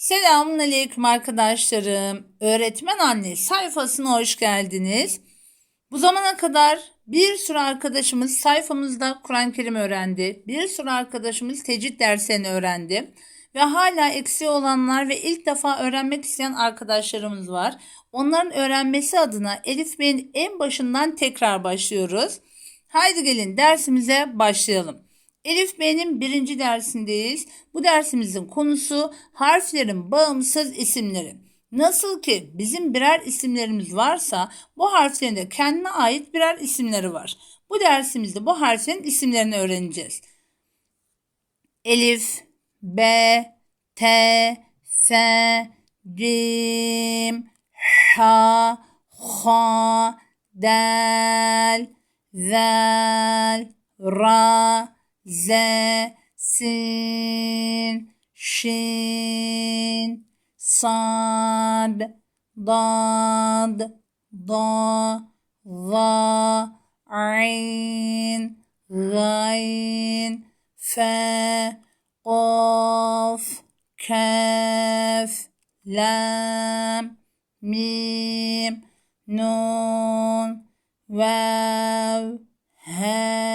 Selamünaleyküm arkadaşlarım. Öğretmen Anne sayfasına hoş geldiniz. Bu zamana kadar bir sürü arkadaşımız sayfamızda Kur'an-ı Kerim öğrendi. Bir sürü arkadaşımız tecvid derslerini öğrendi. Ve hala eksiği olanlar ve ilk defa öğrenmek isteyen arkadaşlarımız var. Onların öğrenmesi adına Elif Bey'in en başından tekrar başlıyoruz. Haydi gelin dersimize başlayalım. Elif Bey'in birinci dersindeyiz. Bu dersimizin konusu harflerin bağımsız isimleri. Nasıl ki bizim birer isimlerimiz varsa bu harflerin de kendine ait birer isimleri var. Bu dersimizde bu harflerin isimlerini öğreneceğiz. Elif, B, T, S, Cim, H, H, Del, Zel, Ra, Z, Sin, Şin, Sad, Dad, Da, Va, Ayn, Gayn, Fe, Qaf, Kaf, Lam, Mim, Nun, Vav, He,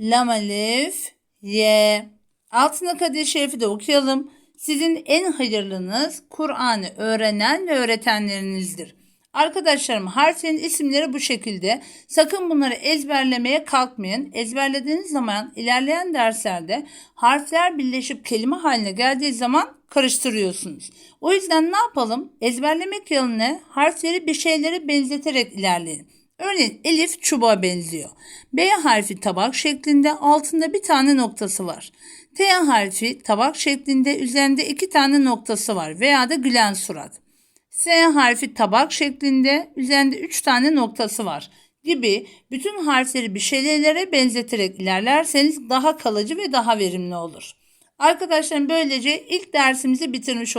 Lam Alif, Y. Altındaki hadis-i şerifi de okuyalım. Sizin en hayırlınız Kur'an'ı öğrenen ve öğretenlerinizdir. Arkadaşlarım harflerin isimleri bu şekilde. Sakın bunları ezberlemeye kalkmayın. Ezberlediğiniz zaman ilerleyen derslerde harfler birleşip kelime haline geldiği zaman karıştırıyorsunuz. O yüzden ne yapalım? Ezberlemek yerine harfleri bir şeylere benzeterek ilerleyin. Örneğin elif çubuğa benziyor. B harfi tabak şeklinde altında bir tane noktası var. T harfi tabak şeklinde üzerinde iki tane noktası var veya da gülen surat. S harfi tabak şeklinde üzerinde üç tane noktası var gibi bütün harfleri bir şeylere benzeterek ilerlerseniz daha kalıcı ve daha verimli olur. Arkadaşlarım böylece ilk dersimizi bitirmiş